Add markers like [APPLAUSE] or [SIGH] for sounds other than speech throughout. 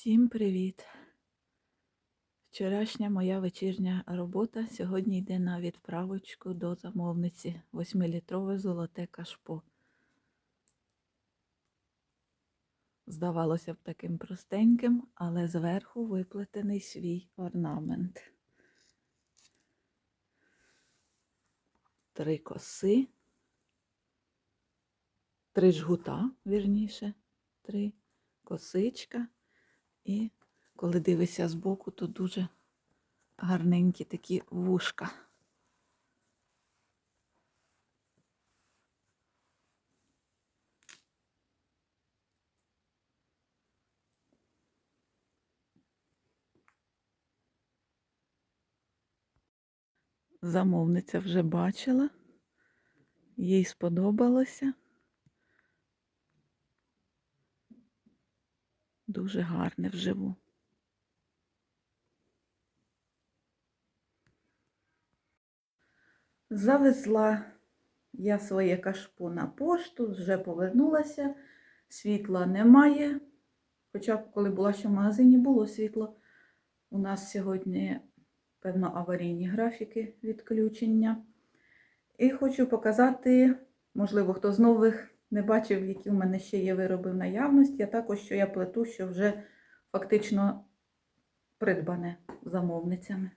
Всім привіт! Вчорашня моя вечірня робота сьогодні йде на відправочку до замовниці 8-літрове золоте кашпо. Здавалося б, таким простеньким, але зверху виплетений свій орнамент. Три коси, три жгута, вірніше, три косичка. І коли дивишся збоку, то дуже гарненькі такі вушка. Замовниця вже бачила, їй сподобалося. Дуже гарне вживу. Завезла я своє кашпо на пошту, вже повернулася, світла немає. Хоча коли була ще в магазині, було світло. У нас сьогодні, певно, аварійні графіки відключення. І хочу показати, можливо, хто з нових не бачив, які в мене ще є вироби в наявності, а також що я плету, що вже фактично придбане замовницями.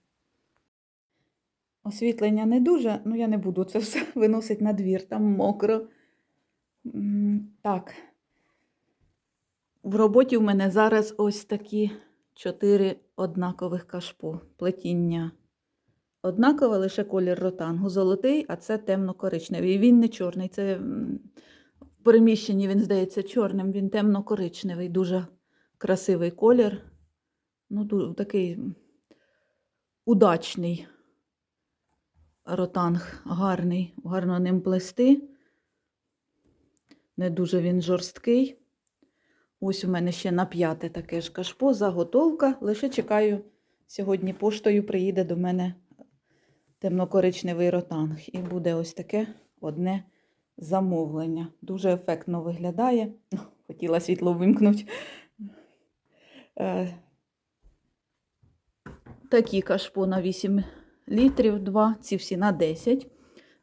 Освітлення не дуже, ну я не буду це все [LAUGHS] виносити на двір, там мокро. Так. В роботі в мене зараз ось такі чотири однакових кашпо. Плетіння однакове, лише колір ротангу золотий, а це темно-коричневий. Він не чорний. Це переміщенні він здається чорним, він темно-коричневий, дуже красивий колір. Ну, такий удачний ротанг, гарний, гарно ним плести. Не дуже він жорсткий. Ось у мене ще на п'яте таке ж кашпо, заготовка. Лише чекаю, сьогодні поштою приїде до мене темно-коричневий ротанг. І буде ось таке одне замовлення. Дуже ефектно виглядає. [LAUGHS] Хотіла світло вимкнути. Е, Такі кашпо на 8 літрів, 2, ці всі на 10.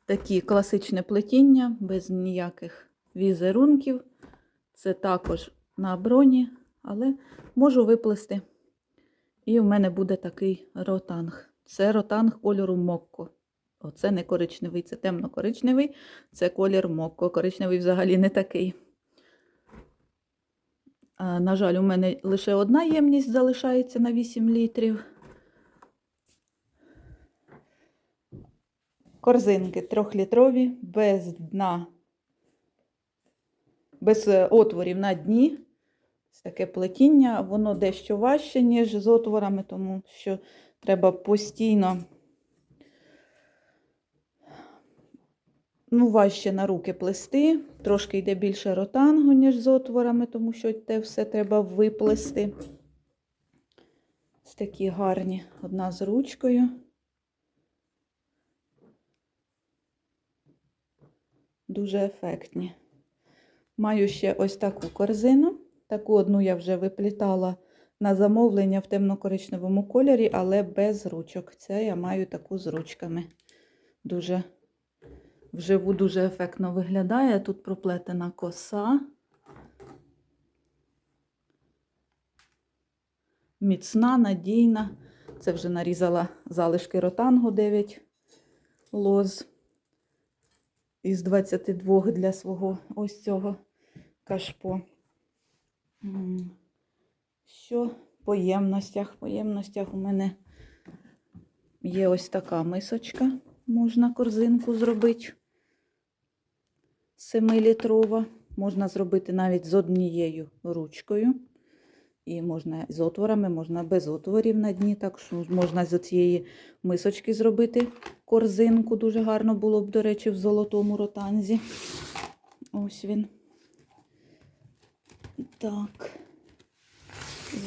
Такі класичне плетіння, без ніяких візерунків. Це також на броні, але можу виплести. І в мене буде такий ротанг. Це ротанг кольору мокко. Оце не коричневий, це темно-коричневий, це колір мокко. Коричневий взагалі не такий. На жаль, у мене лише одна ємність залишається на 8 літрів. Корзинки трьохлітрові, без дна, без е, отворів на дні. Ось таке плетіння, воно дещо важче, ніж з отворами, тому що треба постійно ну, важче на руки плести. Трошки йде більше ротангу, ніж з отворами, тому що те все треба виплести. Ось такі гарні, одна з ручкою. Дуже ефектні. Маю ще ось таку корзину. Таку одну я вже виплітала на замовлення в темно-коричневому кольорі, але без ручок. Це я маю таку з ручками. Дуже вживу дуже ефектно виглядає. Тут проплетена коса. Міцна, надійна. Це вже нарізала залишки ротангу 9 лоз із 22 для свого ось цього кашпо. Що по ємностях? По ємностях у мене є ось така мисочка. Можна корзинку зробити. 7-літрова. Можна зробити навіть з однією ручкою. І можна з отворами, можна без отворів на дні. Так що можна з цієї мисочки зробити корзинку. Дуже гарно було б, до речі, в золотому ротанзі. Ось він. Так.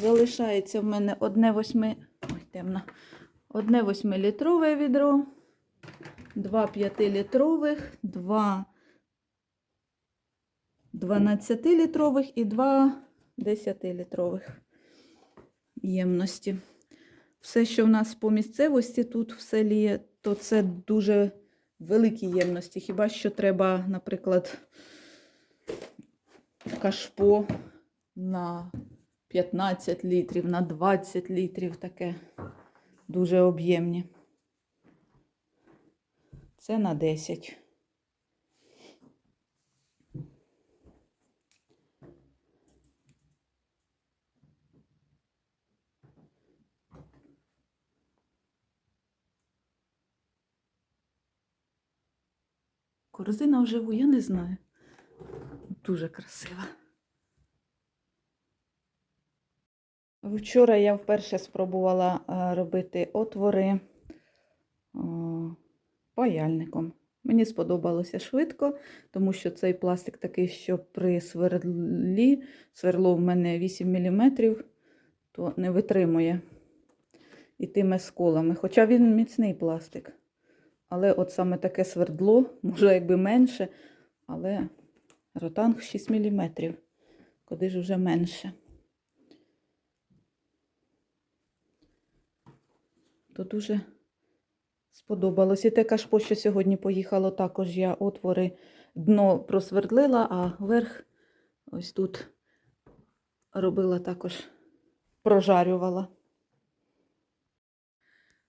Залишається в мене одне восьми. Ой, темно. Одне восьмилітрове відро, два п'ятилітрових, два 12-літрових і два 10-літрових. ємності. Все, що в нас по місцевості тут в селі, то це дуже великі ємності. Хіба що треба, наприклад, кашпо на 15 літрів, на 20 літрів таке дуже об'ємні. Це на 10. Корзина вживу, я не знаю. Дуже красива. Вчора я вперше спробувала е, робити отвори е, паяльником. Мені сподобалося швидко, тому що цей пластик такий, що при сверлі, сверло в мене 8 мм, то не витримує і тими сколами. Хоча він міцний пластик. Але от саме таке свердло, може якби менше, але ротанг 6 мм. Куди ж вже менше. То дуже сподобалось. І те кашпо, що сьогодні поїхало, також я отвори дно просвердлила, а верх ось тут робила також, прожарювала.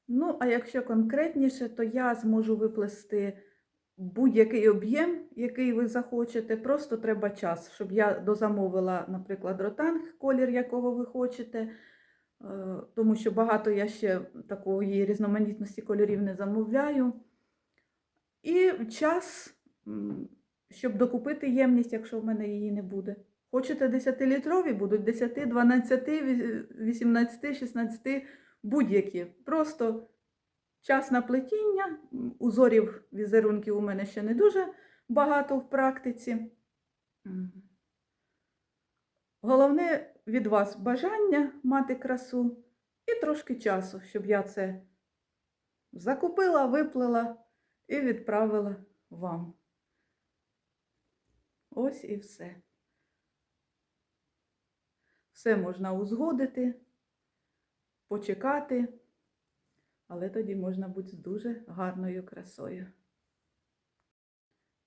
Ну, а якщо конкретніше, то я зможу виплести будь-який об'єм, який ви захочете. Просто треба час, щоб я дозамовила, наприклад, ротанг, колір якого ви хочете. Е, Тому що багато я ще такої різноманітності кольорів не замовляю. І час, щоб докупити ємність, якщо в мене її не буде. Хочете 10-літрові, будуть 10, 12, 18, 16, будь-які. Просто час на плетіння, узорів візерунків у мене ще не дуже багато в практиці. Головне від вас бажання мати красу і трошки часу, щоб я це закупила, виплела і відправила вам. Ось і все. Все можна узгодити, почекати, але тоді можна бути з дуже гарною красою.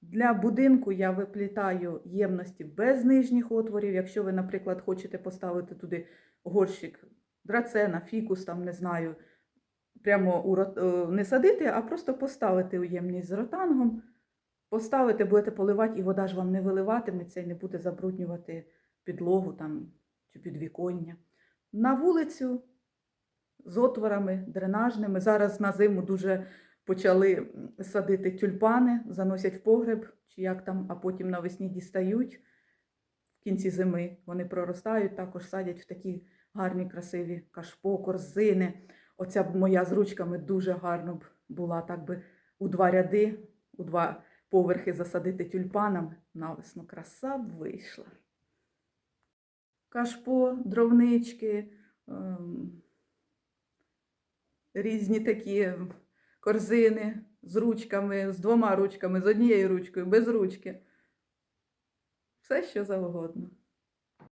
Для будинку я виплітаю ємності без нижніх отворів. Якщо ви, наприклад, хочете поставити туди горщик драцена, фікус, там не знаю, прямо у е, не садити, а просто поставити у ємність з ротангом, поставити, будете поливати, і вода ж вам не виливатиметься і не буде забруднювати підлогу там, чи підвіконня. На вулицю з отворами дренажними. Зараз на зиму дуже почали садити тюльпани, заносять в погреб, чи як там, а потім навесні дістають. В кінці зими вони проростають, також садять в такі гарні, красиві кашпо, корзини. Оця б моя з ручками дуже гарно б була, так би у два ряди, у два поверхи засадити тюльпанами. Навесно краса б вийшла. Кашпо, дровнички, ем, різні такі корзини з ручками, з двома ручками, з однією ручкою, без ручки. Все, що завгодно.